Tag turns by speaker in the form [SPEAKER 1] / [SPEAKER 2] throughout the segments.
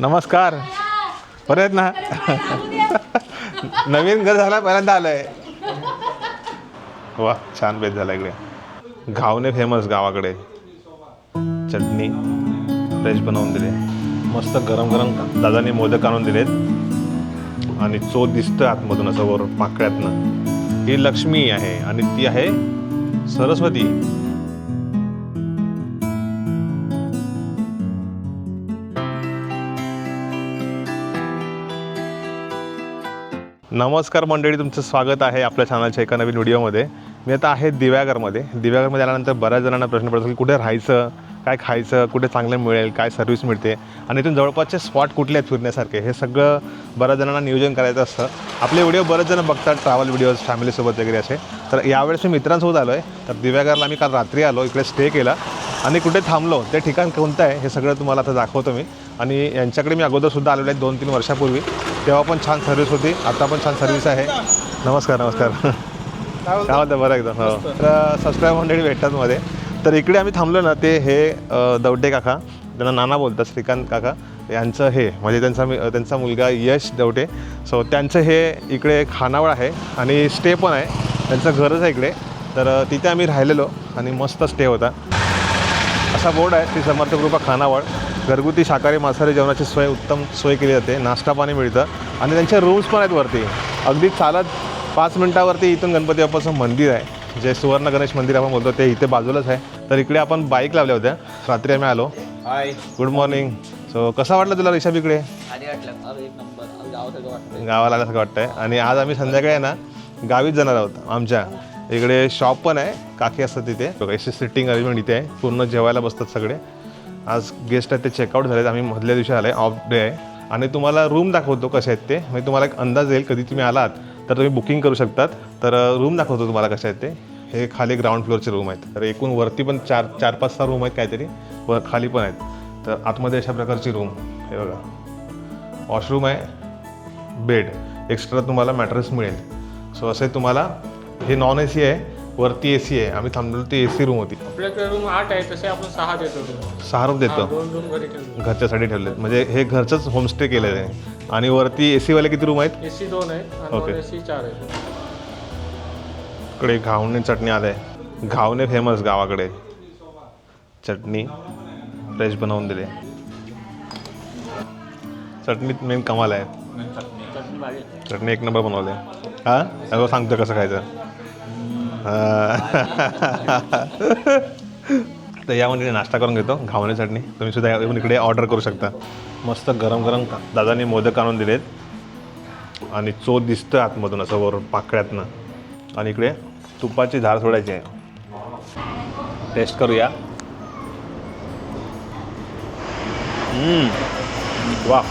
[SPEAKER 1] नमस्कार. बरे आहेत ना. नवीन घर झाला पहिल्यांदा आलंय. वा छान बेत झाला इकडे. घावणे फेमस गावाकडे. चटणी फ्रेश बनवून दिले. मस्त गरम गरम दादाने मोदक आणून दिलेत. आणि चोच दिसतं आतमधून असं वर पाकळ्यातनं. ही लक्ष्मी आहे आणि ती आहे सरस्वती. नमस्कार मंडळी तुमचं स्वागत आहे आपल्या चॅनलच्या एका नवीन व्हिडिओमध्ये. मी आता आहे दिव्यागरमध्ये दिव्यागरमध्ये आल्यानंतर बऱ्याच जणांना प्रश्न पडतो की कुठे राहायचं काय खायचं कुठे चांगलं मिळेल काय सर्व्हिस मिळते? आणि इथून जवळपासचे स्पॉट कुठले आहेत फिरण्यासारखे? हे सगळं बऱ्याच जणांना नियोजन करायचं असतं. आपले व्हिडिओ बरेच जण बघतात ट्रॅव्हल व्हिडिओज फॅमिलीसोबत वगैरे असे. तर यावेळेस मी मित्रांसोबत आलो आहे तर दिव्यागरला मी काल रात्री आलो इकडे स्टे केला. आणि कुठे थांबलो ते ठिकाण कोणतं आहे हे सगळं तुम्हाला आता दाखवतो मी. आणि यांच्याकडे मी अगोदरसुद्धा आलेलो आहे दोन तीन वर्षापूर्वी. तेव्हा पण छान सर्व्हिस होती. आता पण छान सर्व्हिस आहे. नमस्कार नमस्कार. काय होतं बरं एकदम हो. तर सबस्क्राईब मंडळी भेटतात मध्ये. तर इकडे आम्ही थांबलो ना ते हे दवटे काका त्यांना नाना बोलतात श्रीकांत काका. यांचं हे म्हणजे त्यांचा मी त्यांचा मुलगा यश दवटे सो त्यांचं हे इकडे खानावळ आहे आणि स्टे पण आहे. त्यांचं घरच आहे इकडे. तर तिथे आम्ही राहिलेलो आणि मस्त स्टे होता. असा बोर्ड आहे श्री समर्थ कृपा खानावळ. घरगुती शाकाहारी मांसाहारी जेवणाची सोय उत्तम सोय केली जाते. नाश्ता पाणी मिळतं. आणि त्यांचे रूम्स पण आहेत वरती. अगदी चालत पाच मिनटावरती इथून गणपती बाप्पाचं मंदिर आहे. जे सुवर्ण गणेश मंदिर आपण बोलतो ते इथे बाजूलाच आहे. तर इकडे आपण बाईक लावल्या होत्या. रात्री आम्ही आलो.
[SPEAKER 2] हाय
[SPEAKER 1] गुड मॉर्निंग सो कसा वाटलं तुला रिषभ इकडे? गावाला आल्यासारखं वाटतंय? आणि आज आम्ही संध्याकाळी ना गावीच जाणार आहोत आमच्या. इकडे शॉप पण आहे. काकी असतात तिथे. सिटिंग अरेंजमेंट इथे आहे. पूर्ण जेवायला बसतात सगळे. आज गेस्ट आहेत ते चेकआउट झालेत. आम्ही मधल्या दिवशी आले ऑफ डे आहे. आणि तुम्हाला रूम दाखवतो कसे आहेत ते. म्हणजे तुम्हाला एक अंदाज येईल कधी तुम्ही आलात तर तुम्ही बुकिंग करू शकतात. तर रूम दाखवतो तुम्हाला कसे आहेत ते. हे खाली ग्राउंड फ्लोअरचे रूम आहेत. तर एकूण वरती पण चार चार पाच सहा रूम आहेत काहीतरी. व खाली पण आहेत. तर आतमध्ये अशा प्रकारची रूम हे बघा. वॉशरूम आहे बेड एक्स्ट्रा तुम्हाला मॅट्रेस मिळेल. सो असे तुम्हाला हे नॉन ए सी आहे. वरती ए सी आहे. आम्ही थांबलेलो ती ए सी रूम होती
[SPEAKER 3] आपल्याकडे रूम आठ आहे तसे आपण सहा देतो room.
[SPEAKER 1] सहा रूम
[SPEAKER 3] हा,
[SPEAKER 1] देतो
[SPEAKER 3] दोन रूम घरी ठेवतो
[SPEAKER 1] घरच्यासाठी ठेवले. म्हणजे हे घरचंच होमस्टे केलेलं आहे. आणि वरती ए सीवाले किती रूम आहेत?
[SPEAKER 3] एसी दोन आहे आणि
[SPEAKER 1] Okay.
[SPEAKER 3] नॉन एसी चार आहे
[SPEAKER 1] इकडे घावणे चटणी आलं आहे घावणे फेमस गावाकडे. चटणी फ्रेश बनवून दिले. चटणीत मेन कमाल आहे.
[SPEAKER 2] चटणी
[SPEAKER 1] एक नंबर बनवले. हां? अगं सांगतो कसं खायचं. हा. तर यामध्ये नाश्ता करून घेतो घावणे चटणी. तुम्ही सुद्धा येऊन इकडे ऑर्डर करू शकता. मस्त गरम गरम दादानी मोदक आणून दिलेत. आणि चोच दिसतं आतमधून असं वर पाकळ्यातनं. आणि इकडे तुपाची धार सोडायची आहे. टेस्ट करूया. वा.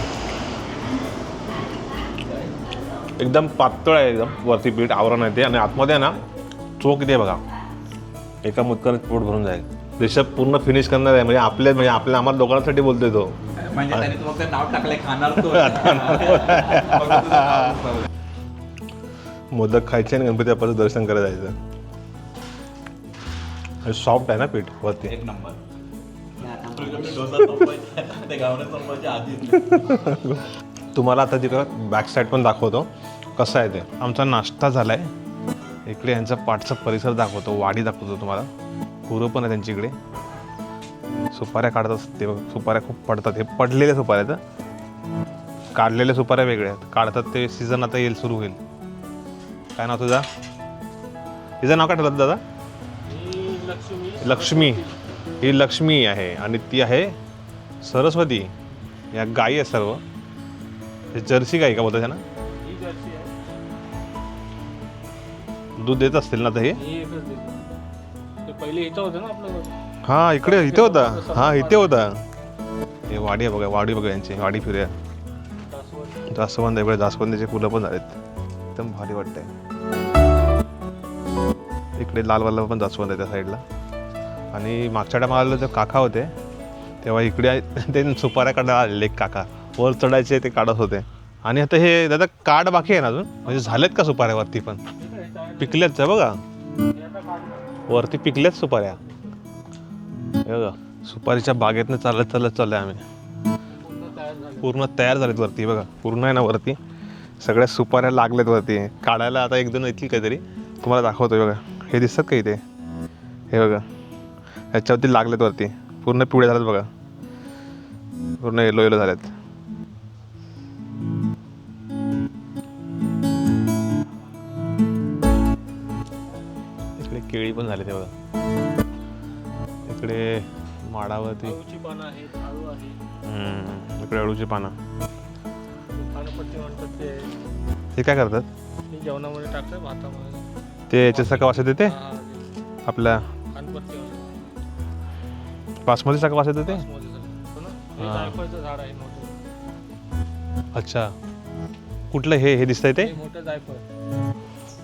[SPEAKER 1] एकदम पातळ आहे एकदम वरती पीठ आवरण आहे ते. आणि आतमध्ये ना चोख आहे बघा. एका मुदकाने पोट भरून जाईल. रिषभ पूर्ण फिनिश करणार आहे. म्हणजे आपल्या म्हणजे आपल्या आम्हाला दोघांसाठी बोलतोय तो.
[SPEAKER 2] म्हणजे त्याने तू फक्त नाव टाकलंय खाणार तो.
[SPEAKER 1] मोदक खायचे आणि गणपती बाप्पाचं दर्शन करायला जायचं. सॉफ्ट आहे ना पीठ वरती?
[SPEAKER 2] एक नंबर. ते
[SPEAKER 1] तुम्हाला आता तिकडं बॅक साईड पण दाखवतो. कसं आहे ते? आमचा नाश्ता झाला आहे इकडे यांचा पाठचा परिसर दाखवतो वाडी दाखवतो तुम्हाला. गुरं पण आहे त्यांची इकडे. सुपाऱ्या काढतात ते बघ, सुपाऱ्या खूप पडतात. हे पडलेल्या सुपाऱ्या आहेत काढलेल्या सुपाऱ्या वेगळ्या आहेत. काढतात ते सीझन आता येईल सुरू होईल. काय नाव तुझा? तिचं नाव काय ठेवलं दादा?
[SPEAKER 3] लक्ष्मी.
[SPEAKER 1] ही लक्ष्मी आहे आणि ती आहे सरस्वती. या गायी आहे सर्व. हे जर्सी गाई का बोलतात ना दूध देत असतील ना आता हे
[SPEAKER 3] ही एकच देतो. ते पहिले इथं होतं ना आपलं.
[SPEAKER 1] हा इकडे इथे होता. हा इथे होता. हे वाडी आहे बघा वाडी बघा यांची वाडी फिरूया
[SPEAKER 3] जास्वंद.
[SPEAKER 1] जास्वंद इकडे जास्वंदीचे फुलं पण झालेत. एकदम भारी वाटतंय. इकडे लालवाला पण जास्वंद आहे त्या साईडला. आणि मागच्या टायमाला जे काका होते तेव्हा इकडे ते सुपाऱ्या काढायला आलेले एक काका. वर चढायचे ते काढत होते. आणि आता हे दादा काढ बाकी आहे ना अजून? म्हणजे झालेत का सुपाऱ्यावरती पण?
[SPEAKER 3] आहे,
[SPEAKER 1] पिकल्यात जा बघा. वरती पिकल्यात सुपाऱ्या. हे बघा सुपारीच्या बागेतनं चालत चालत चाललोय आम्ही.
[SPEAKER 3] पूर्ण तयार
[SPEAKER 1] झालेत वरती बघा. पूर्ण आहे ना वरती. सगळ्या सुपाऱ्या लागल्यात वरती. काढायला आता एक दोन येतील काहीतरी. तुम्हाला दाखवतो बघा. हे दिसतात का इथे? हे बघा. ह्याच्यावरती लागलेत वरती. पूर्ण पिवळे झालेत बघा. पूर्ण येलो येलो झालेत. केळी पण झाले ते बघा. इकडे माडावरती. इकडे अळूची पानं. हे काय करतात?
[SPEAKER 3] ते जेवणामध्ये टाकतात भातामध्ये.
[SPEAKER 1] ते याच्यासारखं वास येते ते
[SPEAKER 3] हा, ते
[SPEAKER 1] आपल्या. बासमती सारखं वास येते.
[SPEAKER 3] हो? हे
[SPEAKER 1] हा. अच्छा. कुठलं हे हे दिसतंय ते?
[SPEAKER 3] मोठं जायफळ.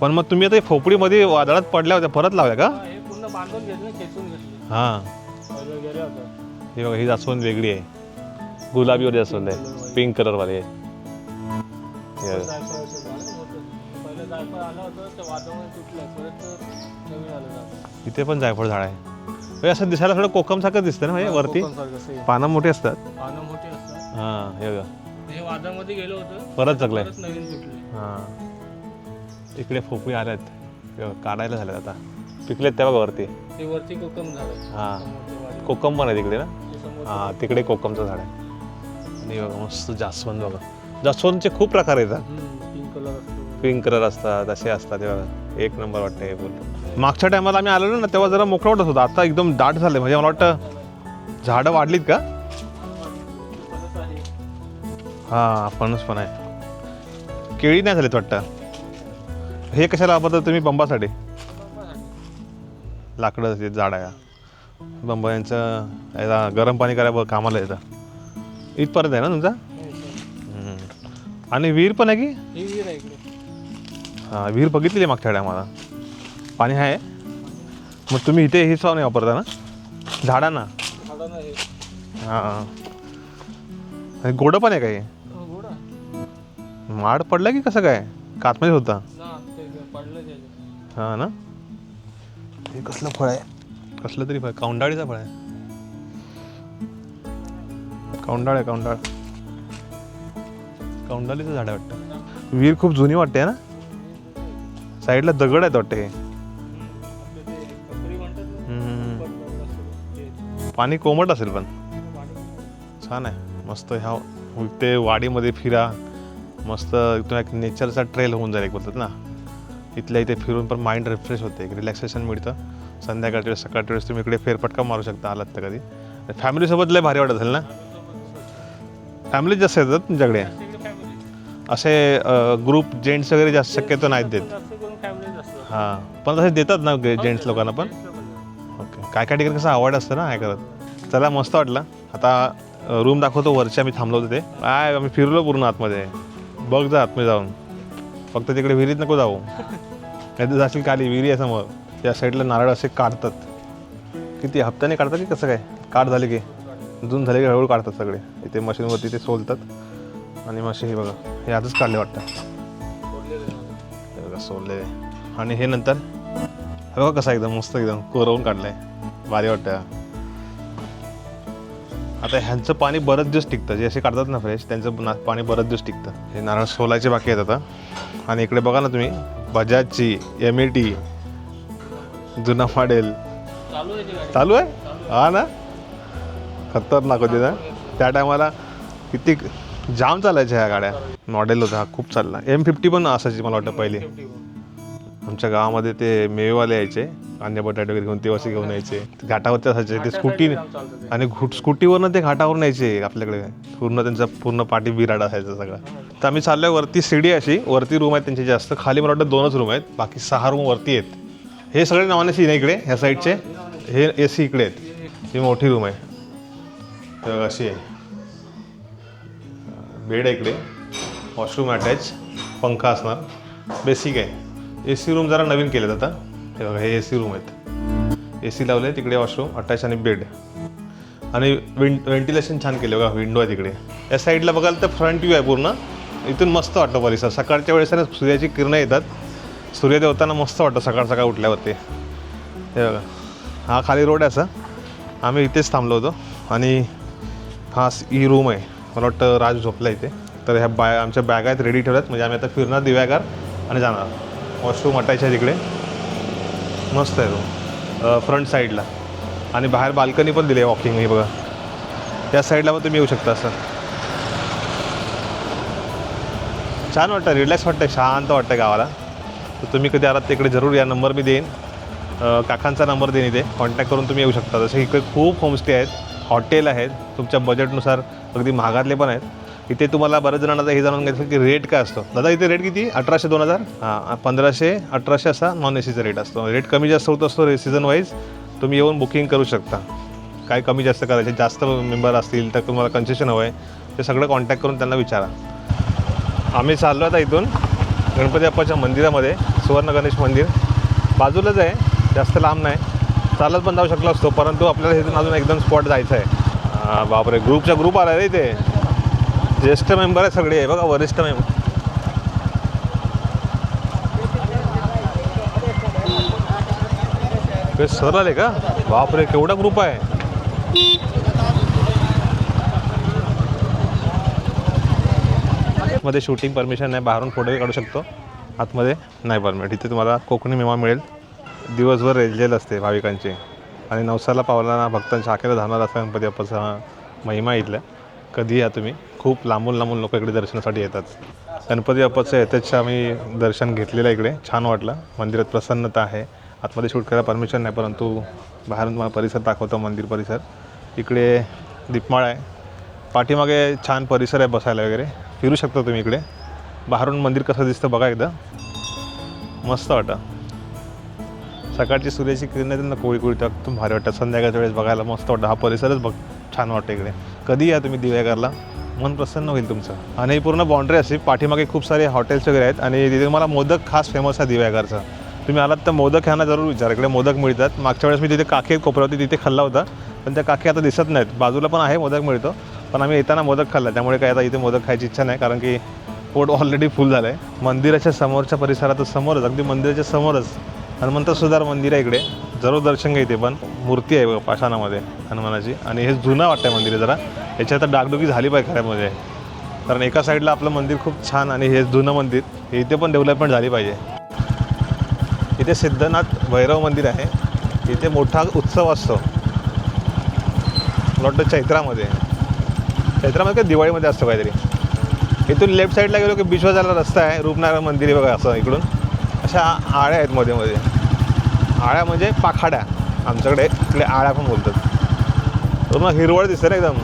[SPEAKER 1] पण मग तुम्ही आता हे फोपडीमध्ये वादळात पडल्या होत्या परत लावल्या का?
[SPEAKER 3] हा, हे पूर्ण बांधून घेतलं खेचून घेतलं.
[SPEAKER 1] हां.
[SPEAKER 3] पहिले वगैरे होतं.
[SPEAKER 1] हे बघा ही जास्वंद वेगळी आहे. गुलाबीवर जास्वंद आहे. पिंक कलरवाली आहे. हे बघा.
[SPEAKER 3] जायफळ असं झालं मोठं. पहिलं जायफळ आलं होतं ते वादळामध्ये तुटलं. परत नवीन आलं झाड.
[SPEAKER 1] इथे पण जायफळ झाड आहे. हे असं दिसायला थोडं कोकमसारखं दिसतं ना हे वरती?
[SPEAKER 3] कोकणसारखं same.
[SPEAKER 1] पानं मोठी असतात.
[SPEAKER 3] पानं मोठी असतात.
[SPEAKER 1] हां हे बघा.
[SPEAKER 3] वादामध्ये गेलं होतं.
[SPEAKER 1] परत जगलंय.
[SPEAKER 3] परत नवीन तुटले
[SPEAKER 1] हां. इकडे फोपळी आल्यात. हे काढायला झाल्यात आता. पिकलेत त्या बघा वरती.
[SPEAKER 3] ते वरती कोकम झालं
[SPEAKER 1] हां.
[SPEAKER 3] वाडीत.
[SPEAKER 1] कोकम पण आहे तिकडे ना? हां तिकडे कोकमचं झाड आहे. आणि हे बघा मस्त जास्वंद बघा. जास्वंदचे खूप प्रकार येतात
[SPEAKER 3] पिंक कलर असतो.
[SPEAKER 1] पिंक कलर असतात असे असतात हे बघा. एक नंबर वाटतं हे फुल मागच्या टायमाला आम्ही आलेलो ना तेव्हा जरा मोकळं वाटत होतं. आता एकदम दाट झाले म्हणजे मला वाटतं झाडं वाढलीत का? हां फणस पण आहे. केळी नाही झालीत वाटतं. हे कशाला वापरतात तुम्ही? बंबासाठी? लाकडं ते झाड आहे बंबा यांचं याला गरम पाणी करायला कामाला येतं. इथपर्यंत आहे ना तुमचा. आणि विहीर पण आहे की?
[SPEAKER 3] ही विहीर
[SPEAKER 1] हां बघितलेली आहे मागच्या टायमाला पाणी आहे. मग तुम्ही इथे हे साव नाही वापरता ना? झाडांना? हां. गोडं पण आहे काही
[SPEAKER 3] घोडा
[SPEAKER 1] माड पडला की कसं काय? कातमध्ये होता. हां ना? हे कसलं फळ आहे? कसलं तरी फळ. कौंडाळीचं फळ आहे. कौंडाळ आहे कौंडाळ कौंडाळीचं झाड आहे वाटतं. विहीर खूप जुनी वाटते ना? साईडला दगड आहेत वाटते हे.
[SPEAKER 3] पण
[SPEAKER 1] कोमट असेल पण. छान आहे. मस्त ह्या ते वाडीमध्ये फिरा. मस्त तुम्ही एक नेचरचा ट्रेल होऊन जाईल एक बोलतात ना. इथल्या इथे फिरून पण माइंड रिफ्रेश होते एक रिलॅक्सेशन मिळतं. संध्याकाळच्या वेळेस सकाळच्या वेळेस तुम्ही इकडे फेरफटका मारू शकता आलात तर कधी. फॅमिलीसोबत लय भारी वाटत असेल ना? फॅमिली जास्त येतात तुमच्याकडे? असे ग्रुप जेंट्स वगैरे जास्त शक्यतो नाहीत देत. हां. पण तसे देतात ना जेंट्स लोकांना पण? ओके काय काय ठिकाणी कसं आवड असतं ना काय करत? चला मस्त वाटलं. आता रूम दाखवतो वरच्या मी थांबलो होतो ते. काय आम्ही फिरलो पूर्ण आतमध्ये. बघ जा आतमध्ये जाऊन. फक्त तिकडे विहिरीत नको जाऊ. नाही तर जाशील काली विहिरी आहे समोर. त्या साईडला नारळ असे काढतात. किती? हप्त्याने काढतात की कसं काय? काढ झाले की? जून झाले की हळूहळू काढतात सगळे. इथे मशीनवरती ते सोलतात. आणि मशी हे बघा. हे आजच काढले वाटतं.
[SPEAKER 3] आहे.
[SPEAKER 1] बघा सोलले. आणि हे नंतर? हे बघा कसं एकदम मस्त एकदम कोरवून काढलंय. भारी वाटतं. आता ह्यांचं पाणी बरंच दिवस टिकतं. जे असे काढतात ना फ्रेश त्यांचं ना- पाणी बरंच दिवस टिकतं. हे नारळ सोलायचे बाकी आहेत आता. आणि इकडे बघा ना तुम्ही. बजाजची एम ए टी जुना मॉडेल.
[SPEAKER 3] चालू आहे?
[SPEAKER 1] हा ना? खतरनाक होती ना? त्या टायमाला किती जाम चालायच्या ह्या गाड्या. मॉडेल होता खूप चालला. एम फिफ्टी पण असायची मला वाटतं पहिली. आमच्या गावामध्ये ते मेवेवाले यायचे कांदे बटाटे वगैरे घेऊन ते असे घेऊन यायचे. घाटावरती असायचे ते स्कूटी. आणि घुट स्कूटीवरनं ते घाटावरून यायचे आपल्याकडे. पूर्ण त्यांचा पूर्ण पाठी बिराड असायचा सगळा. तर आम्ही चाललोय वरती सीडी अशी वरती रूम आहेत त्यांची जास्त. खाली मला वाटतं दोनच रूम आहेत बाकी सहा रूम वरती आहेत. हे सगळे नावाने सीन आहे इकडे ह्या साईडचे हे ए सी इकडे आहेत. ही मोठी रूम आहे. तर अशी आहे. बेड आहे इकडे. वॉशरूम अटॅच पंखा असणार. बेसिक आहे. ए सी रूम जरा नवीन केलेत आता. हे बघा हे ए सी रूम आहेत. ए सी लावले तिकडे वॉशरूम अटॅच आणि बेड. आणि विं व्हेंटिलेशन छान केलं बघा विंडो आहे तिकडे. या साईडला बघाल तर फ्रंट व्ह्यू आहे पूर्ण. इथून मस्त वाटतं परिसर. सकाळच्या वेळेस ना सूर्याची किरणं येतात. सूर्योदय होताना मस्त वाटतं सकाळ सकाळ उठल्यावरती. हे बघा हा खाली रोड आहे असा. आम्ही इथेच थांबलो होतो. आणि हा ई ही रूम आहे. मला वाटतं राज झोपला इथे. तर ह्या बॅ आमच्या बॅग आहेत रेडी ठेवल्यात. म्हणजे आम्ही आता फिरणार दिव्यागार आणि जाणार. वॉशरूम अटायच्या आहे तिकडे. मस्त आहे तो फ्रंट साईडला आणि बाहेर बाल्कनी पण दिली आहे वॉकिंग हे बघा. त्या साईडला पण तुम्ही येऊ शकता सर छान वाटतं रिलॅक्स वाटतं शांत वाटतं गावाला. तर तुम्ही कधी आलात तिकडे जरूर या नंबर मी देईन. काकांचा नंबर देईन इथे. कॉन्टॅक्ट करून तुम्ही येऊ शकता. जसे इकडे खूप होमस्टे आहेत हॉटेल आहेत. तुमच्या बजेटनुसार अगदी महागातले पण आहेत. इथे तुम्हाला बऱ्याच जणांना हे जाणून घ्यायचं की रेट काय असतो. दादा इथे रेट किती? अठराशे दोन हजार? हां पंधराशे अठराशे असा नॉन ए सीचा रेट असतो. रेट कमी जास्त होत असतो रे सीझन वाईज तुम्ही येऊन बुकिंग करू शकता. काय कमी जास्त करायचे? जास्त मेंबर असतील तर तुम्हाला कन्सेशन हवं आहे ते सगळं कॉन्टॅक्ट करून त्यांना विचारा. आम्ही चाललो आता इथून गणपती बाप्पाच्या मंदिरामध्ये सुवर्ण गणेश मंदिर. बाजूलाच आहे जास्त लांब नाही. चालत पण जाऊ शकलो असतो परंतु आपल्याला इथून अजून एकदम स्पॉट जायचं आहे बापरे ग्रुपच्या ग्रुप आला रे इथे. ज्येष्ठ मेंबर आहे सगळे बघा वरिष्ठ मेंबर. ते सर आले का? बापरे केवढा ग्रुप आहे. मध्ये शूटिंग परमिशन नाही बाहेरून फोटो काढू शकतो. आतमध्ये नाही परमिट इथे तुम्हाला कोकणी मेवा मिळेल. दिवसभर रेलजेल असते भाविकांची. आणि नवसाला पावलांना भक्तांच्या आखेला धावणार असा गणपती बाप्पाचा महिमा इथल्या. कधी या तुम्ही? खूप लांबून लांबून लोक इकडे दर्शनासाठी येतात. गणपती बाप्पाचं येतेच आम्ही दर्शन घेतलेलं इकडे. छान वाटलं. मंदिरात प्रसन्नता आहे. आतमध्ये शूट करायला परमिशन नाही परंतु बाहेरून तुम्हाला परिसर दाखवतो मंदिर परिसर. इकडे दीपमाळ आहे. पाठीमागे छान परिसर आहे बसायला वगैरे. फिरू शकता तुम्ही इकडे. बाहेरून मंदिर कसं दिसतं बघा एकदा. मस्त वाटतं. सकाळची सूर्याची किरण त्यांना कोळी कोळी एकदम भारी वाटतं. संध्याकाळच्या वेळेस बघायला मस्त वाटतं. हा परिसरच बघ छान वाटतं इकडे. कधी या तुम्ही दिव्यागारला. मन प्रसन्न होईल तुमचं. आणि ही पूर्ण बाउंड्री अशी पाठीमागे खूप सारे हॉटेल्स वगैरे आहेत आणि तिथे मला मोदक खास फेमस आहे दिव्याघरचा तुम्ही आलात तर मोदक ह्यांना जरूर विचारा. इकडे मोदक मिळतात. मागच्या वेळेस मी तिथे काकी कोपऱ्यावरती तिथे खाल्ला होता पण त्या काकी आता दिसत नाहीत. बाजूला पण आहे मोदक मिळतो पण आम्ही येताना मोदक खाल्ला. त्यामुळे काय आता इथे मोदक खायची इच्छा नाही कारण की पोट ऑलरेडी फुल झालं आहे मंदिराच्या समोरच्या परिसरात समोरच अगदी मंदिराच्या समोरच. हनुमंत सुधार मंदिर आहे इकडे. जरूर दर्शन घ्या इथे पण. मूर्ती आहे बघा पाषाणामध्ये हनुमानाची. आणि हे जुनं वाटतं मंदिर आहे जरा. याच्यात आता डागडुगी झाली पाहिजे खऱ्यामध्ये. कारण एका साईडला आपलं मंदिर खूप छान आणि हे जुनं मंदिर हे इथे पण डेव्हलपमेंट झाली पाहिजे. इथे सिद्धनाथ भैरव मंदिर आहे. इथे मोठा उत्सव असतो. मला वाटतं चैत्रामध्ये. चैत्रामध्ये काही दिवाळीमध्ये असतं काहीतरी. इथून लेफ्ट साईडला गेलो की बिश्वाजाला रस्ता आहे. रूपनारायण मंदिर आहे बघा असं इकडून. अशा आळ्या आहेत मध्ये मध्ये. आळ्या म्हणजे पाखाड्या. आमच्याकडे इकडे आळ्या पण बोलतात. तर मग हिरवळ दिसते ना एकदम.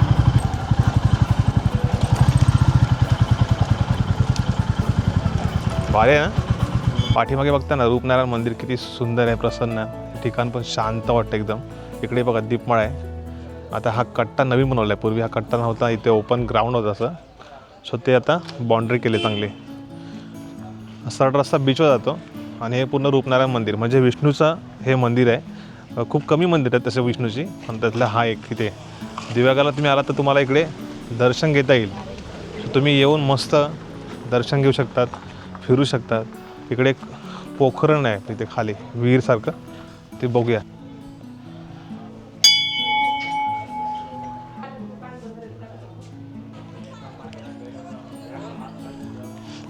[SPEAKER 1] भारी आहे ना? पाठीमागे बघता ना रूपनारायण मंदिर किती सुंदर आहे प्रसन्न आहे. ठिकाण पण शांत वाटतं एकदम. इकडे बघा दीपमाळ आहे. आता हा कट्टा नवीन बनवला आहे पूर्वी हा कट्टा नव्हता इथे ओपन ग्राउंड होता असं. सो ते आता बाउंड्री केली चांगली. सरळ रस्ता बीचवर जातो आणि हे पूर्ण रूपनारायण मंदिर म्हणजे विष्णूचं हे मंदिर आहे. खूप कमी मंदिर आहेत तसे विष्णूची पण त्यातला हा एक इथे. दिव्यागाला तुम्ही आलात तर तुम्हाला इकडे दर्शन घेता येईल. तुम्ही येऊन मस्त दर्शन घेऊ शकतात फिरू शकतात. इकडे एक पोखरण आहे तिथे खाली विहीरसारखं ते बघूया.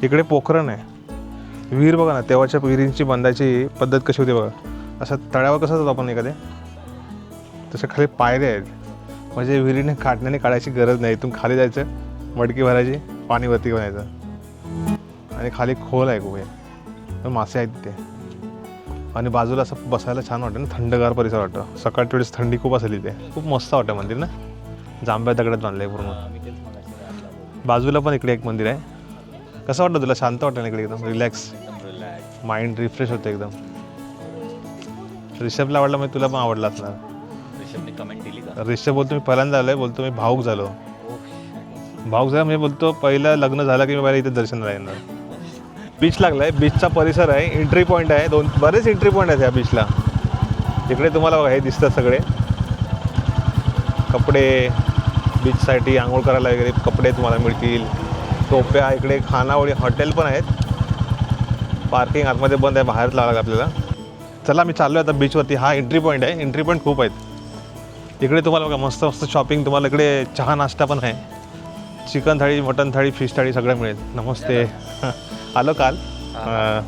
[SPEAKER 1] इकडे पोखरण आहे. विहीर बघा ना तेव्हाच्या विहिरींची बांधायची पद्धत कशी होती बघा. असं तळ्यावर कसं जातो आपण एखादे? तसे खाली पायऱ्या आहेत. म्हणजे विहिरीने काढण्याने काढायची गरज नाही. इथून खाली जायचं मडकी भरायची पाणी वरती बनायचं आणि खाली खोल आहे खूप हे. मासे आहेत तिथे. आणि बाजूला असं बसायला छान वाटतं ना थंडगार परिसर वाटतं. सकाळच्या वेळेस थंडी खूप असेल इथे. खूप मस्त वाटतं मंदिर ना? जांभ्या दगडात बांधलं आहे पूर्ण. बाजूला पण इकडे एक मंदिर आहे. कसं वाटतं तुला? शांत वाटतं ना इकडे एकदम? रिलॅक्स माइंड रिफ्रेश होतं एकदम. रिषभला आवडला म्हणजे तुला पण आवडला असणार.
[SPEAKER 2] कमेंट का?
[SPEAKER 1] रिषभ बोलतो मी पहिल्यांदा आलोय. बोलतो मी भाऊक झालो. भाऊक झाला म्हणजे बोलतो पहिलं लग्न झालं की मी पहिला इथे दर्शनाला येणार. बीच लागलाय. बीचचा परिसर आहे. एंट्री पॉईंट आहे. दोन बरेच एंट्री पॉईंट आहेत या बीचला इकडे तुम्हाला बघा हे दिसतात सगळे. कपडे बीचसाठी आंघोळ करायला वगैरे कपडे तुम्हाला मिळतील. टोप्या इकडे खानावळी हॉटेल पण आहेत. पार्किंग आतमध्ये बंद आहे बाहेर लावा आपल्याला. चला मी चाललो आता बीचवरती हा एंट्री पॉईंट आहे. एंट्री पॉईंट खूप आहेत. इकडे तुम्हाला बघा मस्त मस्त शॉपिंग तुम्हाला इकडे चहा नाश्ता पण आहे. Chicken thali mutton thali fish thali सगळं मिळेल. नमस्ते. आलो काल.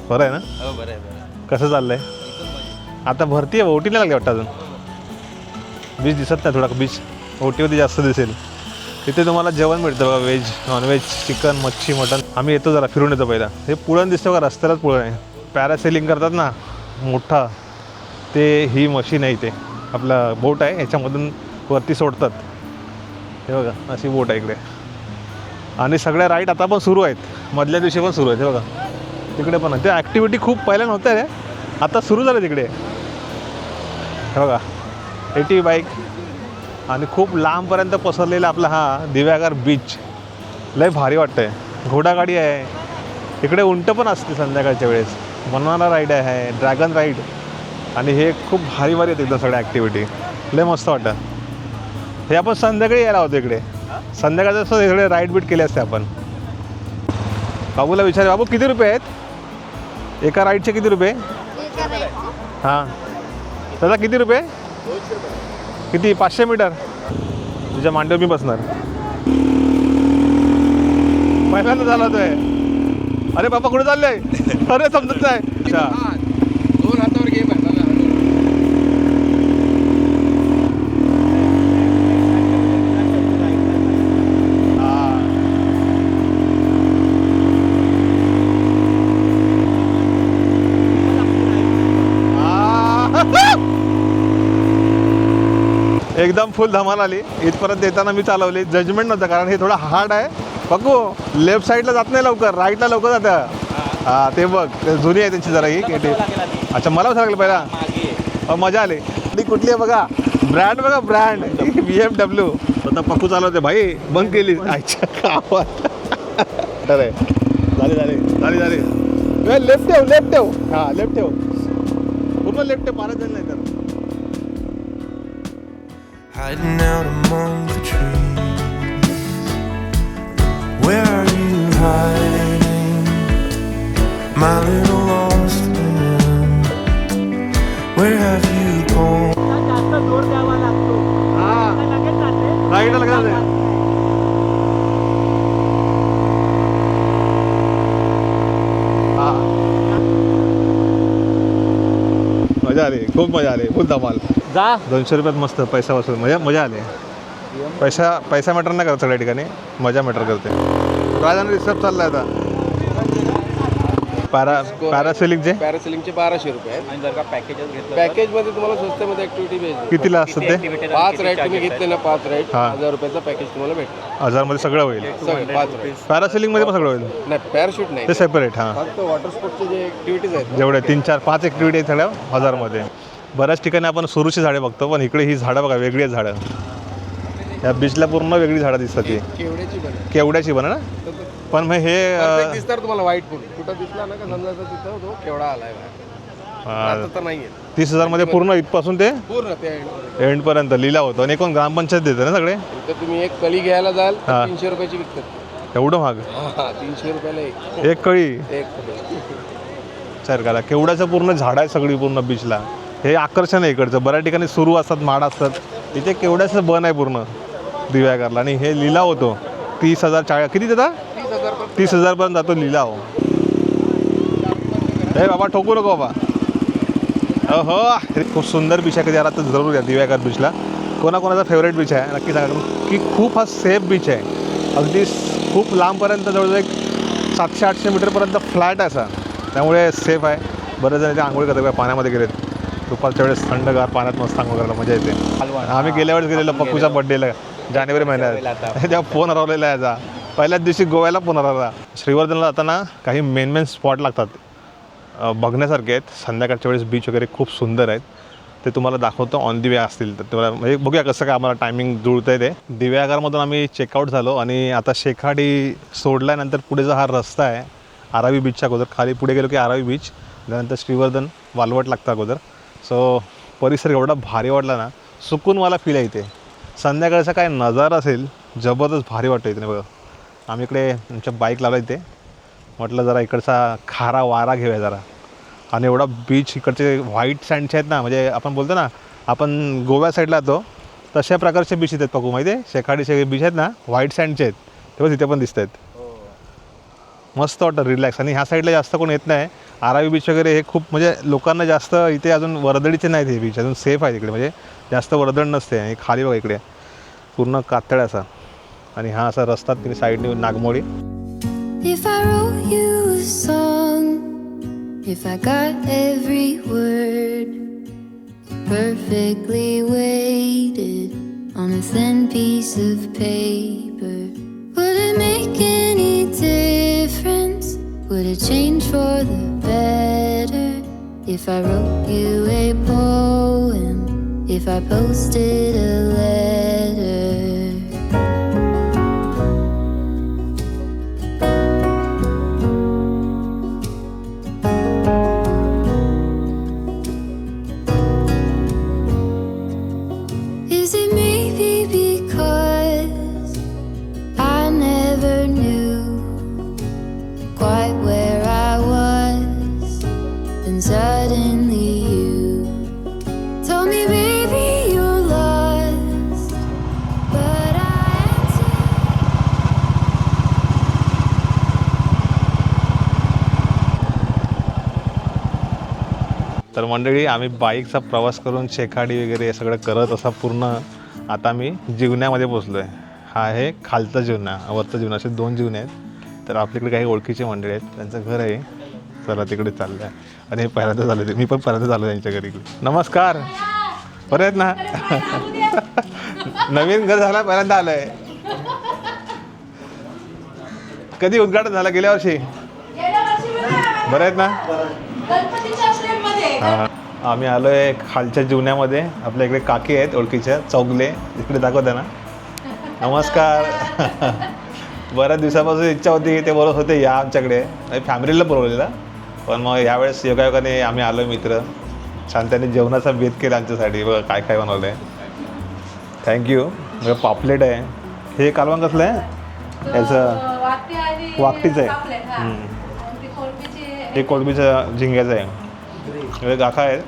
[SPEAKER 1] बरं आहे ना?
[SPEAKER 2] हो बरं आहे आहे.
[SPEAKER 1] कसं
[SPEAKER 2] एकदम मजेत.
[SPEAKER 1] आता भरती आहे ओटी नाही लागली वाटतं अजून. बीच दिसत नाही थोडा बीच ओटीवरती जास्त दिसेल. तिथे तुम्हाला जेवण मिळतं बघा व्हेज नॉनव्हेज चिकन मच्छी मटन. आम्ही येतो जरा फिरून येतो पहिला. हे पुळण दिसतं का रस्त्यालाच पुळण आहे. पॅरासेलिंग करतात ना मोठा. ते ही मशीन आहे इथे. आपला बोट आहे याच्यामधून वरती सोडतात. हे बघा अशी बोट आहे इकडे. आणि सगळ्या राईड आता पण सुरू आहेत. मधल्या दिवशी पण सुरू आहेत हे बघा. तिकडे पण त्या ॲक्टिव्हिटी खूप पहिल्या नव्हत्या रे. आता सुरू झालं तिकडे हे बघा. एटी बाईक आणि खूप लांबपर्यंत पसरलेला आपला हा दिव्यागार बीच लय भारी वाटतंय. घोडागाडी आहे. इकडे उंट पण असते संध्याकाळच्या वेळेस. बनवाना राईड आहे. ड्रॅगन राईड आणि हे खूप भारी भारी आहेत एकदम सगळ्या ॲक्टिव्हिटी लय मस्त वाटतं. हे आपण संध्याकाळी यायला होतो इकडे. संध्याकाळचं असं सगळे राईड बीट केले असते आपण. बाबूला विचार. बाबू किती रुपये आहेत? एका राईडचे किती रुपये? हां. दादा किती रुपये. किती? पाचशे मीटर? तुझ्या मांडीवर मी बसणार. पहिल्यांदा झाला होतोय अरे बाबा कुठे चाललंय अरे समजत नाही अच्छा
[SPEAKER 3] दोन हातावर गेम आहे
[SPEAKER 1] हां. आ. एकदम फुल धमाल आली. इथपर्यंत येताना मी चालवली. जजमेंट नव्हतं कारण हे थोडं हार्ड आहे. बघू लेफ्ट साईडला जात नाही लवकर राईटला लवकर जातं. हा. ते बघ ते जुनी आहे त्यांची जरा ही केटी अच्छा मला सांगलं पहिला. मजा आली. आणि कुठली आहे बघा ब्रँड बघा ब्रँड बी एम डब्ल्यू आता पक्कू चालवते भाई बंद केली. आहे. झाली झाली झाली झाली. लेफ्ट ठेव लेफ्ट ठेव. हा लेफ्ट ठेव. पूर्ण लेफ्ट ठेव मारत नाही.
[SPEAKER 4] Hiding out among the trees. Where are you hiding? My little lost man? Where have you gone?
[SPEAKER 3] जास्त
[SPEAKER 1] लगा हा मजा आली खूप मजा आली फुल धमाल
[SPEAKER 3] जा.
[SPEAKER 1] दोनशे रुपयात मस्त पैसा वसूल मजा मजा आली. पैसा पैसा मॅटर नाही करत सगळ्या ठिकाणी. मजा मॅटर करते. राजाने रिसर्च चाललाय आता. पॅरा पॅरासेलिंगचे
[SPEAKER 5] पॅरासेलिंगचे बाराशे रुपये आहेत.
[SPEAKER 2] आणि जर का पॅकेजेस घेतलं
[SPEAKER 5] पॅकेजमध्ये तुम्हाला स्वस्तामध्ये ऍक्टिव्हिटी भेटेल.
[SPEAKER 1] कितीला असतं ते?
[SPEAKER 5] पाच राईड तुम्ही घेतले ना पाच राईड
[SPEAKER 1] हा.
[SPEAKER 5] हजार रुपयाचा पॅकेज तुम्हाला भेटेल.
[SPEAKER 1] हजारमध्ये सगळं होईल.
[SPEAKER 5] सगळे पाच राईड
[SPEAKER 1] पॅरासेलिंगमध्ये पण सगळं होईल.
[SPEAKER 5] नाही पॅराशूट नाही.
[SPEAKER 1] ते सेपरेट हां.
[SPEAKER 5] फक्त वॉटर स्पोर्टचे जे ऍक्टिव्हिटीज आहेत
[SPEAKER 1] जेवढे तीन चार पाच ॲक्टिव्हिटी आहेत सगळ्या हजारमध्ये. बऱ्याच ठिकाणी आपण सुरूची झाडे बघतो पण इकडे ही झाडं बघा वेगळी आहेत झाडं. या बीचला पूर्ण वेगळी झाडं दिसतात ती
[SPEAKER 5] केवड्याची आहे
[SPEAKER 1] ना? पण मग हे
[SPEAKER 5] दिसणार तुम्हाला व्हाईट फुल कुठं दिसला ना का समजायचं तिथं तो आलाय
[SPEAKER 1] तीस हजारमध्ये पूर्ण इथपासून ते
[SPEAKER 5] पूर्ण ते end.
[SPEAKER 1] एंडपर्यंत लिहिला होतो. आणि कोण ग्रामपंचायत देते ना सगळे?
[SPEAKER 5] तुम्ही एक कली घ्यायला जाल. तीनशे रुपयाची विकतात.
[SPEAKER 1] एवढं महाग?
[SPEAKER 5] तीनशे रुपयाला एक.
[SPEAKER 1] कळी?
[SPEAKER 5] एक
[SPEAKER 1] करा केवढ्याचं पूर्ण झाड आहे सगळी पूर्ण बीचला? हे आकर्षण आहे इकडचं. बऱ्या ठिकाणी सुरू असतात माड असतात. इथे केवढ्याचं बन आहे पूर्ण दिव्यागरला आणि हे लिलाव होतो. तीस हजार चाळीस किती देता?
[SPEAKER 5] तीस
[SPEAKER 1] हजारपर्यंत जातो लिलाव. हे बाबा ठोकू नको बाबा. अहो हे खूप सुंदर बीच आहे कधी आला तर जरूर या दिव्यागर बीचला कोणाकोणाचा फेवरेट बीच आहे? नक्की सांगा की खूप हा सेफ बीच आहे. अगदी खूप लांबपर्यंत जवळजवळ एक सातशे आठशे मीटरपर्यंत फ्लॅट आहे असा. त्यामुळे सेफ आहे. बरेच जण इथे आंघोळ करतात पाण्यामध्ये गेलेत. दुपारच्या वेळेस थंडगार पाण्यात मस्त आंघोळ करायला मजा येते. आम्ही गेल्या वेळेस गेलेलो पप्पूच्या बड्डेला जानेवारी महिन्यात. तेव्हा फोन हरवलेला आहे याचा. पहिल्याच दिवशी गोव्याला फोन हरवला. श्रीवर्धनला जाताना काही मेन मेन स्पॉट लागतात. बघण्यासारखे आहेत. संध्याकाळच्या वेळेस बीच वगैरे खूप सुंदर आहेत. ते तुम्हाला दाखवतो. ऑन दी वे असतील तर तुम्हाला म्हणजे बघूया कसं काय आम्हाला टायमिंग जुळतं आहे ते. दिव्यागारमधून आम्ही चेकआउट झालो आणि आता शेखाडी सोडल्यानंतर पुढेचा हा रस्ता आहे आरावी बीचच्या अगोदर खाली पुढे गेलो की आरावी बीच त्यानंतर श्रीवर्धन वालवट लागतं अगोदर. सो परिसर एवढा भारी वाटला ना सुकूनवाला फील आहे इथे. संध्याकाळचा काय नजारा असेल जबरदस्त भारी वाटतं इथे बघा. आम्ही इकडे आमच्या बाईक लावला इथे. म्हटलं जरा इकडचा खारा वारा घेऊया जरा. आणि एवढा बीच इकडचे व्हाईट सँडचे आहेत ना म्हणजे आपण बोलतो ना आपण गोव्या साईडला जातो तशा प्रकारचे बीच आहेत पकू माहिती आहे? शेखाडीचे बीच आहेत ना व्हाईट सँडचे आहेत. तेव्हा तिथे पण दिसत आहेत मस्त वाटतं रिलॅक्स आणि ह्या साईडला जास्त कोण येत नाही आरावी बीच वगैरे हे खूप म्हणजे लोकांना जास्त इथे अजून वर्दळीचे नाहीत हे बीच अजून सेफ आहे तिकडे म्हणजे जास्त वर्दळ नसते आणि खाली बघा इकडे. पूर्ण कातळ असा. आणि हा असा रस्ता तिकडे साईडने नागमोडी.
[SPEAKER 6] If I wrote you a song, if I got every word perfectly weighted on a thin piece of paper, would it make any difference? Would it change for the better if I wrote you a poem? If I posted a letter?
[SPEAKER 1] मंडळी आम्ही बाईकचा प्रवास करून शेकाडी वगैरे हे सगळं करत असा पूर्ण आता मी जीवण्यामध्ये पोचलो आहे हा आहे खालचा जीवना वरचा जीवना. असे दोन जीवने आहेत. तर आपल्याकडे काही ओळखीचे मंडळी आहेत. त्यांचं घर आहे. चला तिकडे चाललं आहे आणि हे पहिल्यांदा झालं मी पण पहिल्यांदा झालो त्यांच्या घरी. नमस्कार. बरं आहेत ना. नवीन घर झाला पहिल्यांदा आलं आहे कधी उद्घाटन झालं? गेल्या वर्षी? बरं आहेत ना. आम्ही आलो आहे खालच्या जीवण्यामध्ये आपल्या इकडे काकी आहेत ओळखीच्या. चौगले. इकडे दाखवता ना नमस्कार. बऱ्याच दिवसापासून इच्छा होती की ते बोलत होते या आमच्याकडे. फॅमिलीला बोलवलेलं. पण मग यावेळेस योगायोगाने आम्ही आलो मित्र. छान त्यांनी जेवणाचा बेत केला आमच्यासाठी. बघा काय काय बनवलं आहे थँक्यू म्हणजे पापलेट आहे. हे कालवण कसलं आहे? याचं वाकटीचं आहे. हे. कोळंबीचं झिंग्याचं आहे. हे गाखा आहेत.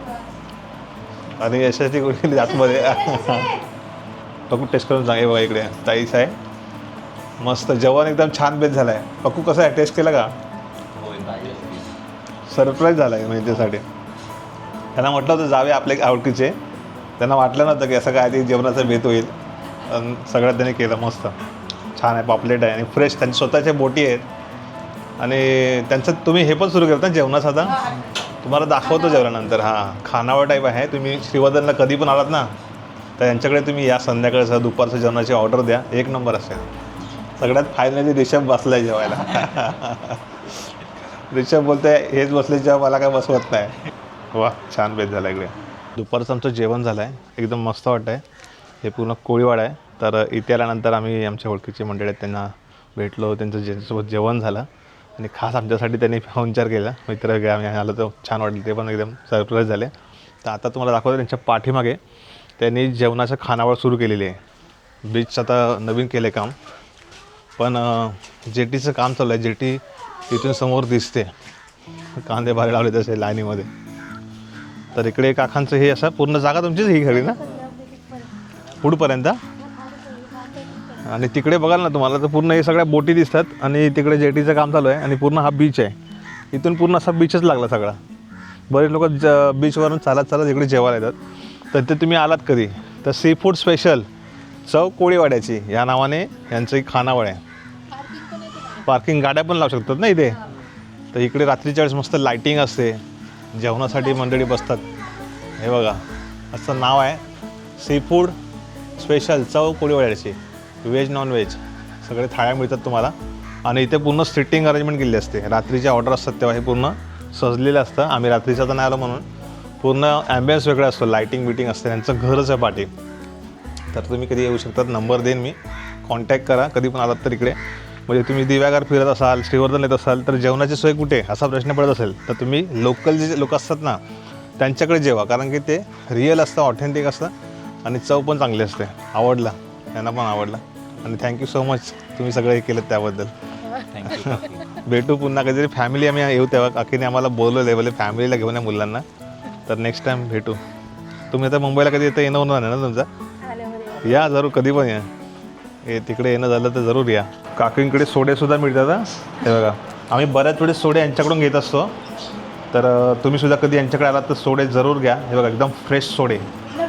[SPEAKER 1] आणि यशाची गोळी आतमध्ये. पक्कू टेस्ट करून सांग हे बघा इकडे. ताईस आहे मस्त. जेवण एकदम छान बेत झालं आहे पक्कू कसं आहे टेस्ट केलं का? सरप्राईज झाला आहे म्हणजे त्यासाठी. त्यांना म्हटलं होतं जावे आपले आवडकीचे त्यांना वाटलं नव्हतं की असं काय ते जेवणाचा बेत होईल. सगळं त्यांनी केलं मस्त. छान आहे पापलेट आहे. आणि फ्रेश त्यांची स्वतःच्या बोटी आहेत. आणि त्यांचं तुम्ही हे पण सुरू केलं ना जेवणाचं आता? तुम्हाला दाखवतो जेवल्यानंतर. हां खानावळ टाईप आहे. तुम्ही श्रीवर्धनला कधी पण आलात ना तर यांच्याकडे तुम्ही या संध्याकाळचं दुपारचं जेवणाची ऑर्डर द्या. एक नंबर असेल. सगळ्यात फायनली रिषभ बसला आहे जेवायला. रिषभ बोलते हेच बसले जेव्हा मला काय बसवत नाही. वा छान बेत झाला इकडे. दुपारचं आमचं जेवण झालं आहे एकदम मस्त वाटतं आहे हे पूर्ण कोळीवाड आहे. तर इथे आल्यानंतर आम्ही आमच्या ओळखीचे मंडळी आहेत त्यांना भेटलो. त्यांचं ज्यांच्यासोबत जेवण झालं. आणि खास आमच्यासाठी त्यांनी पाहुणचार केला. मित्र वगैरे आम्ही आलो तर छान वाटलं ते पण एकदम सरप्राईज झाले. तर आता तुम्हाला दाखवतो त्यांच्या पाठीमागे. त्यांनी जेवणाचं खानावळ सुरू केलेली आहे. बीच आता नवीन केले काम. पण जेटीचं काम चालू आहे. जेटी तिथून समोर दिसते. कांदे भारी लावले तसे लाईनीमध्ये. तर इकडे काकांचं हे असं पूर्ण जागा तुमचीच ही खरी ना? पुढपर्यंत? आणि तिकडे बघाल ना तुम्हाला तर पूर्ण हे सगळ्या बोटी दिसतात आणि तिकडे जेटीचं काम चालू आहे आणि पूर्ण हा बीच आहे. इथून पूर्ण असा बीचच लागला सगळा. बरेच लोक ज बीचवरून चालत चालत इकडे जेवायला येतात. तर ते तुम्ही आलात कधी? तर सी फूड स्पेशल चव कोळीवाड्याची या नावाने यांचं खानावळ आहे. पार्किंग गाड्या पण लावू शकतात ना इथे? तर इकडे रात्रीच्या वेळेस मस्त लाईटिंग असते. जेवणासाठी मंडळी बसतात. हे बघा असं नाव आहे. सी फूड स्पेशल चव कोळीवाड्याची. व्हेज नॉन व्हेज सगळे थाळ्या मिळतात तुम्हाला. आणि इथे पूर्ण सिटिंग अरेंजमेंट केलेली असते. रात्रीचे ऑर्डर असतात तेव्हा हे पूर्ण सजलेलं असतं. आम्ही रात्रीचं तर नाही आलो म्हणून. पूर्ण ॲम्बियन्स वेगळा असतो. लाईटिंग बिटिंग असते. त्यांचं घरच आहे पाठी तर तुम्ही कधी येऊ शकतात. नंबर देईन मी. कॉन्टॅक्ट करा. कधी पण आलात तर इकडे. म्हणजे तुम्ही दिव्यागार फिरत असाल श्रीवर्धन येत असाल तर जेवणाची सोय कुठे? असा प्रश्न पडत असेल. तर तुम्ही लोकल जे लोक असतात ना त्यांच्याकडे जेवा. कारण की ते रिअल असतं ऑथेंटिक असतं. आणि चव पण चांगली असते. आवडला. त्यांना पण आवडला. आणि थँक्यू सो मच तुम्ही सगळं हे केलं त्याबद्दल. भेटू पुन्हा. कधीतरी फॅमिली आम्ही येऊ तेव्हा. काकीने आम्हाला बोलवलं बोले फॅमिलीला घेऊन या मुलांना. तर नेक्स्ट टाईम भेटू. तुम्ही आता मुंबईला कधी येतं येणं होणार नाही ना तुमचं? या जरूर कधी पण या. हे तिकडे येणं झालं तर जरूर या. काकींकडे सोडेसुद्धा मिळतात हा. बघा. आम्ही बऱ्याच वेळेस सोडे यांच्याकडून घेत असतो. तर अ, तुम्ही सुद्धा कधी यांच्याकडे आलात तर सोडे जरूर घ्या. हे बघा एकदम फ्रेश सोडे.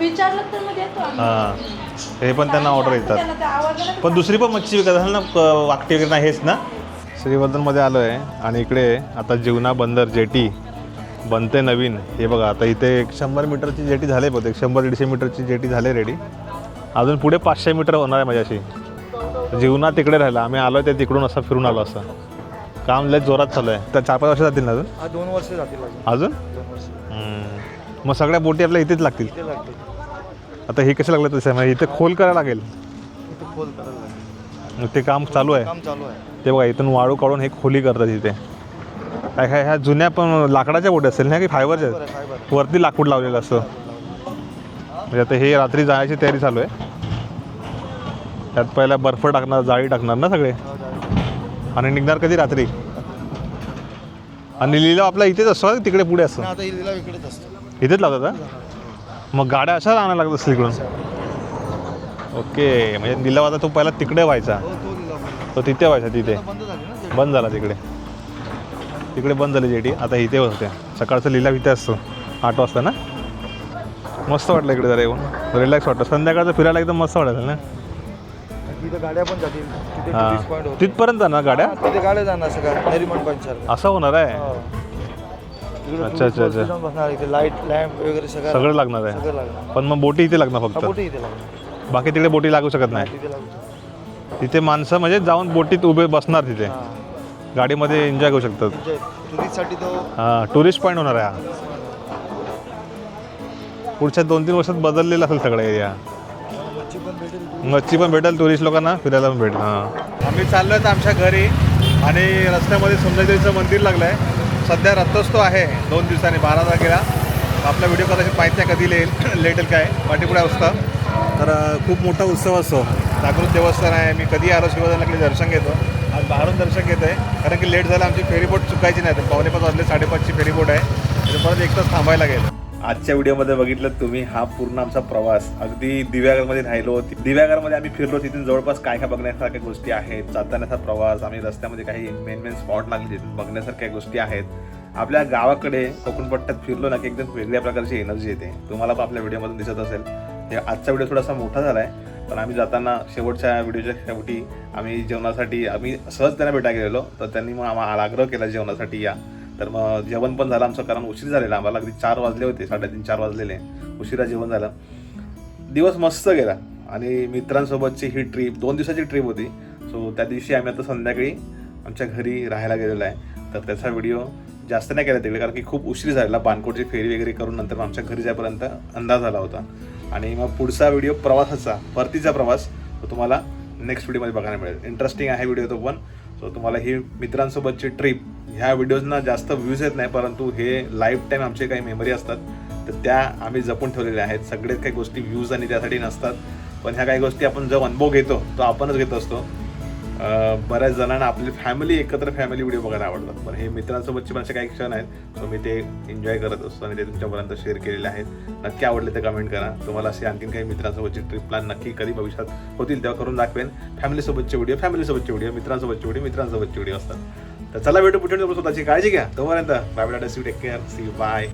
[SPEAKER 7] विचारलं तर मग देतो आम्ही.
[SPEAKER 1] हां. हे पण त्यांना ऑर्डर येतात.
[SPEAKER 7] त्यांना त्या आवाजाला
[SPEAKER 1] पण दुसरी पण मच्छी विकत असेल ना क- वाकटी वगैरे नाही हेच ना? श्रीवर्धनमध्ये आलो आहे आणि इकडे आता जीवना बंदर जेटी बनते नवीन. हे बघा आता इथे एक शंभर मीटरची जेटी झाली बहुतेक. शंभर दीडशे मीटरची जेटी झाली रेडी अजून पुढे पाचशे मीटर होणार आहे माझ्याशी. जीवना तिकडे राहिला. आम्ही आलो ते तिकडून असं फिरून आलो असं. काम लय जोरात चालू आहे. तर चार पाच वर्ष जातील ना अजून?
[SPEAKER 2] हा दोन वर्ष जातील अजून.
[SPEAKER 1] अजून?
[SPEAKER 2] दोन वर्ष.
[SPEAKER 1] हम्म. मग सगळ्या बोटी आपल्या इथेच लागतील.
[SPEAKER 2] ते
[SPEAKER 1] आता हे कसे लागले तसे म्हणजे इथे खोल करायला लागेल.
[SPEAKER 2] इथे खोल करायला लागेल.
[SPEAKER 1] मग ते काम चालू आहे.
[SPEAKER 2] काम चालू आहे.
[SPEAKER 1] ते बघा इथून वाळू काढून हे खोली करतात इथे. काय काय ह्या जुन्या पण लाकडाच्या बोटी असेल ना की फायबरच्या?
[SPEAKER 2] बरं
[SPEAKER 1] आहेत?
[SPEAKER 2] फायबर
[SPEAKER 1] वरती लाकूड लावलेलं असतं. म्हणजे आता हे रात्री जायची तयारी चालू आहे. त्यात पहिला बर्फ टाकणार जाळी टाकणार ना सगळे? आणि निघणार कधी रात्री? आणि लिलाव आपला इथेच असतो तिकडे पुढे असतो?
[SPEAKER 2] आता हिला इकडेच असतो.
[SPEAKER 1] इथेच लावतात का? मग गाड्या अशाच आणायला लागत असतील इकडून? ओके म्हणजे आता तो पहिला तिकडे व्हायचा.
[SPEAKER 2] हो तो
[SPEAKER 1] तिथे व्हायचा तिथे.
[SPEAKER 2] बंद झाली
[SPEAKER 1] तिकडे. तिकडे बंद झाली जेटी. आता इथे होते सकाळचा लिलाव इथे असतो. आठ वाजता ना? मस्त वाटलं इकडे जरा येऊन. रिलॅक्स वाटतं संध्याकाळचं फिरायला एकदम मस्त वाटायचं ना?
[SPEAKER 2] गाड्या पण जातील.
[SPEAKER 1] हां. तिथपर्यंत ना गाड्या?
[SPEAKER 2] हा, तिथे गाड्या जाणार
[SPEAKER 1] असं होणार आहे? अच्छा, अच्छा, अच्छा.
[SPEAKER 2] बसणार इथे लाइट लॅम्प वगैरे सगळं
[SPEAKER 1] सगळं लागणार आहे.
[SPEAKER 2] सगळं लागणार.
[SPEAKER 1] पण मग बोटी इथे लागणार
[SPEAKER 2] हा,
[SPEAKER 1] फक्त
[SPEAKER 2] बोटी इथे लागणार.
[SPEAKER 1] बाकी तिकडे बोटी लागू शकत नाही.
[SPEAKER 2] तिथे लागू
[SPEAKER 1] तिथे माणसं म्हणजे जाऊन बोटीत उभे बसणार तिथे.
[SPEAKER 2] हां.
[SPEAKER 1] गाडीमध्ये एन्जॉय करू शकतात.
[SPEAKER 2] म्हणजे टुरिस्टसाठी तो
[SPEAKER 1] हां टुरिस्ट पॉईंट होणार आहे हा. पुढच्या दोन तीन वर्षात बदललेला असेल सगळं एरिया
[SPEAKER 2] मच्छी पण भेटेल
[SPEAKER 1] मच्छी पण भेटेल टुरिस्ट लोकांना फिरायला पण भेटेल हां. आम्ही चाललो आहेत आमच्या घरी आणि रस्त्यामध्ये सुंदरदेवीचं मंदिर लागलं आहे सध्या रथोत्सव आहे. दोन दिवसांनी बारा तारखेला. आपला व्हिडिओ कदाचित माहीत नाही कधी लेल लेटेल काय? पाठीपुढे असतं तर खूप मोठा उत्सव असतो. जागृत देवस्थान आहे. मी कधी आलो शिवजनाकडे दर्शन घेतो. आज बाहेरून दर्शन घेतो आहे. कारण की लेट झालं आमची फेरीबोट चुकायची नाही. तर पावणे पाच वाजले साडेपाचची फेरीबोट आहे. तर परत एक तास थांबायला लागेल. आजच्या व्हिडिओमध्ये बघितलं तुम्ही हा पूर्ण आमचा प्रवास. अगदी दिव्यागरमध्ये राहिलो. दिव्यागरमध्ये आम्ही फिरलो तिथून जवळपास काय काय बघण्यासारख्या गोष्टी आहेत जातानाचा प्रवास आम्ही रस्त्यामध्ये काही मेन मेन स्पॉट लागले तिथून बघण्यासारख्या गोष्टी आहेत. आपल्या गावाकडे कोकणपट्ट्यात फिरलो ना की एकदम वेगळ्या प्रकारची एनर्जी येते. तुम्हाला पण आपल्या व्हिडिओमधून दिसत असेल. हे आजचा व्हिडिओ थोडासा मोठा झाला आहे पण आम्ही जाताना शेवटच्या व्हिडिओच्या शेवटी आम्ही जेवणासाठी आम्ही सहज त्यांना भेटायला गेलेलो. तर त्यांनी मग आम्हाला आग्रह केला जेवणासाठी या. तर मग जेवण पण झालं आमचं कारण उशीर झालेला. आम्हाला अगदी चार वाजले होते साडेतीन चार वाजलेले. उशिरा जेवण झालं. दिवस मस्त गेला. आणि मित्रांसोबतची ही ट्रिप दोन दिवसाची ट्रिप होती. सो त्या दिवशी आम्ही आता संध्याकाळी आमच्या घरी राहायला गेलेलो आहे. तर त्याचा व्हिडिओ जास्त नाही केला तिकडे कारण की खूप उशीर झालेला. पानकोटची फेरी वगैरे करून नंतर मग आमच्या घरी जाईपर्यंत अंदाज आला होता. आणि मग पुढचा व्हिडिओ प्रवासाचा परतीचा प्रवास तो तुम्हाला नेक्स्ट व्हिडिओमध्ये बघायला मिळेल. इंटरेस्टिंग आहे व्हिडिओ तो पण. सो तुम्हाला ही मित्रांसोबतची ट्रिप ह्या व्हिडिओजना जास्त व्ह्यूज येत नाही परंतु हे लाईफ टाईम आमचे काही मेमरी असतात. तर त्या आम्ही जपून ठेवलेल्या आहेत. सगळ्यात काही गोष्टी व्ह्यूज आणि त्यासाठी नसतात. पण ह्या काही गोष्टी आपण जो अनुभव घेतो तो आपणच घेत असतो. बऱ्याच जणांना आपली फॅमिली एकत्र फॅमिली व्हिडिओ बघायला आवडतात. पण हे मित्रांसोबतचे पण असे काही क्षण आहेत. सो मी ते एन्जॉय करत असतो आणि ते तुमच्यापर्यंत शेअर केलेले आहेत. नक्की आवडले तर कमेंट करा. तुम्हाला असे आणखीन काही मित्रांसोबतची ट्रिप प्लॅन नक्की कधी भविष्यात होतील तेव्हा करून दाखवेन. फॅमिलीसोबतचे व्हिडिओ फॅमिलीसोबतचे व्हिडिओ मित्रांसोबतचे व्हिडिओ मित्रांसोबतचे व्हिडिओ असतात. तर चला भेटू पुढे स्वतःची काळजी घ्या. तोपर्यंत bye bye take care see bye.